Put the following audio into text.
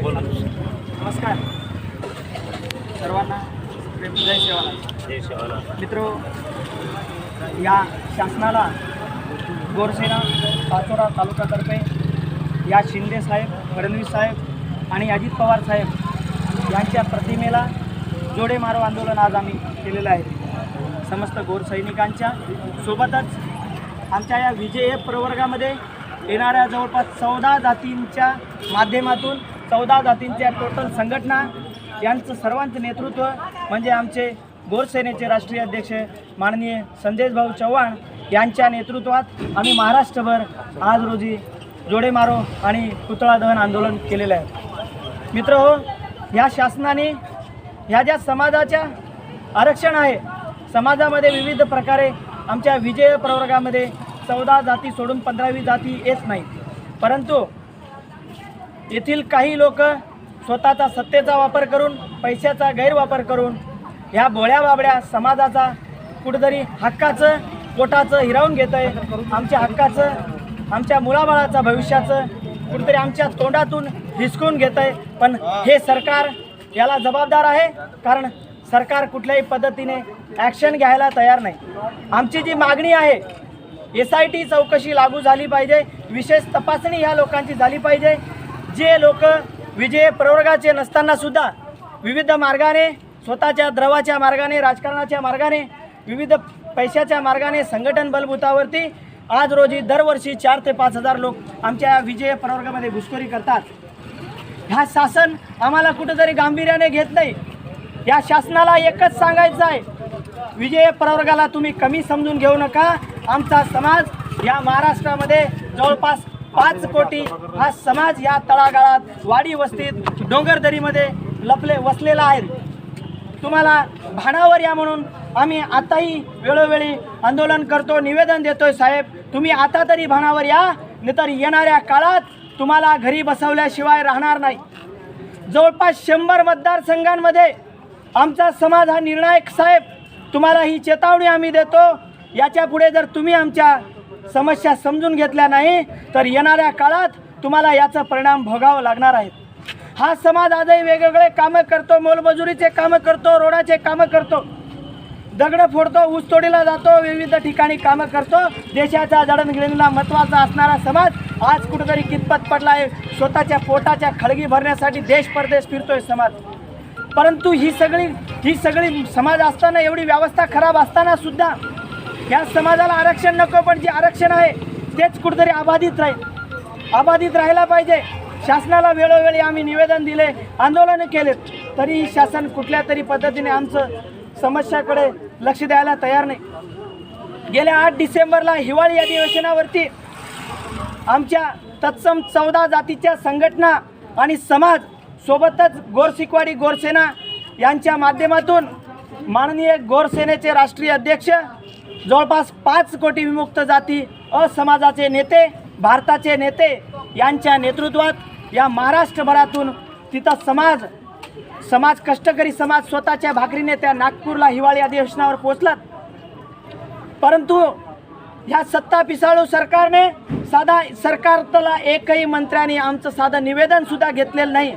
बोला. नमस्कार. सर्वांना जय सेवाला जय सेवाला मित्र या शासनाला गोरसेना पाचोरा तालुक्यातर्फे या शिंदे साहेब फडणवीस साहेब आणि अजित पवार साहेब यांच्या प्रतिमेला जोडे मारो आंदोलन आज आम्ही केलेलं आहे. समस्त गोरसैनिकांच्या सोबतच आमच्या या विजय प्रवर्गामध्ये येणाऱ्या जवळपास चौदा जातींच्या माध्यमातून चौदा जातींच्या टोटल संघटना यांचं सर्वांचं नेतृत्व म्हणजे आमचे गोरसेनेचे राष्ट्रीय अध्यक्ष माननीय संजय भाऊ चव्हाण यांच्या नेतृत्वात आम्ही महाराष्ट्रभर आज रोजी जोडेमारो आणि पुतळा दहन आंदोलन केलेलं आहे. मित्र हो ह्या शासनाने ह्या ज्या समाजाच्या आरक्षण आहे समाजामध्ये विविध प्रकारे आमच्या विजय प्रवर्गामध्ये चौदा जाती सोडून पंधरावी जाती येत नाही. परंतु येथील काही लोक स्वतःचा सत्तेचा वापर करून पैशाचा गैरवापर करून ह्या बोळ्या बाबड्या समाजाचा कुठंतरी हक्काचं पोटाचं हिरावून घेत आहे आमच्या हक्काचं आमच्या मुलाबाळाचं भविष्याचं कुठेतरी आमच्या तोंडातून हिसकून घेत आहे पण हे सरकार याला जबाबदार आहे कारण सरकार कुठल्याही पद्धतीने ॲक्शन घ्यायला तयार नाही. आमची जी मागणी आहे एस आय टी चौकशी लागू झाली पाहिजे विशेष तपासणी ह्या लोकांची झाली पाहिजे. जे लोक विजय प्रवर्गाचे नसतानासुद्धा विविध मार्गाने स्वतःच्या द्रवाच्या मार्गाने राजकारणाच्या मार्गाने विविध पैशाच्या मार्गाने संघटन बलभूतावरती आज रोजी दरवर्षी चार ते पाच हजार लोक आमच्या विजय प्रवर्गामध्ये घुसखोरी करतात. ह्या शासन आम्हाला कुठंतरी गांभीर्याने घेत नाही. या शासनाला एकच सांगायचं आहे. विजय प्रवर्गाला तुम्ही कमी समजून घेऊ नका. आमचा समाज या महाराष्ट्रामध्ये जवळपास पाच कोटी हा समाज या तळागाळात वाडी वस्तीत डोंगरदरीमध्ये लपले वसलेला आहे. तुम्हाला भाणावर या म्हणून आम्ही आताही वेळोवेळी आंदोलन करतो निवेदन देतोय साहेब. तुम्ही आता तरी भाणावर या नाहीतर येणाऱ्या काळात तुम्हाला घरी बसवल्याशिवाय राहणार नाही. जवळपास शंभर मतदारसंघांमध्ये आमचा समाज हा निर्णायक साहेब. तुम्हाला ही चेतावणी आम्ही देतो. याच्यापुढे जर तुम्ही आमच्या समस्या समजून घेतल्या नाही तर येणाऱ्या काळात तुम्हाला याचा परिणाम भोगावं लागणार आहे. हा समाज आजही वेगवेगळे कामं करतो मोलमजुरीचे कामं करतो रोडाचे कामं करतो. दगडं फोडतो ऊसतोडीला जातो विविध ठिकाणी कामं करतो. देशाचा जडणघडणीला महत्त्वाचा असणारा समाज आज कुठेतरी कितपत पडला आहे स्वतःच्या पोटाच्या खळगी भरण्यासाठी देश परदेश फिरतोय समाज. परंतु ही सगळी ही सगळी समाज असताना एवढी व्यवस्था खराब असताना सुद्धा या समाजाला आरक्षण नको पण जे आरक्षण आहे तेच कुठेतरी अबाधित राहील. अबाधित राहायला पाहिजे. शासनाला वेळोवेळी आम्ही निवेदन दिले आंदोलनं केलेत. तरी शासन कुठल्या तरी पद्धतीने आमचं समस्याकडे लक्ष द्यायला तयार नाही. गेल्या आठ डिसेंबरला हिवाळी अधिवेशनावरती आमच्या तत्सम चौदा जातीच्या संघटना आणि समाज सोबतच गोरसिकवाडी गोरसेना यांच्या माध्यमातून माननीय गोरसेनेचे राष्ट्रीय अध्यक्ष जवळपास पाच कोटी विमुक्त जाती असमाजाचे नेते भारताचे नेते यांच्या नेतृत्वात या महाराष्ट्रभरातून तिथं समाज समाज कष्टकरी समाज स्वतःच्या भाकरीने त्या नागपूरला हिवाळी अधिवेशनावर पोचलात परंतु ह्या सत्ता पिसाळू सरकारने साधा सरकारला एकही मंत्र्यांनी आमचं साधं निवेदनसुद्धा घेतलेलं नाही.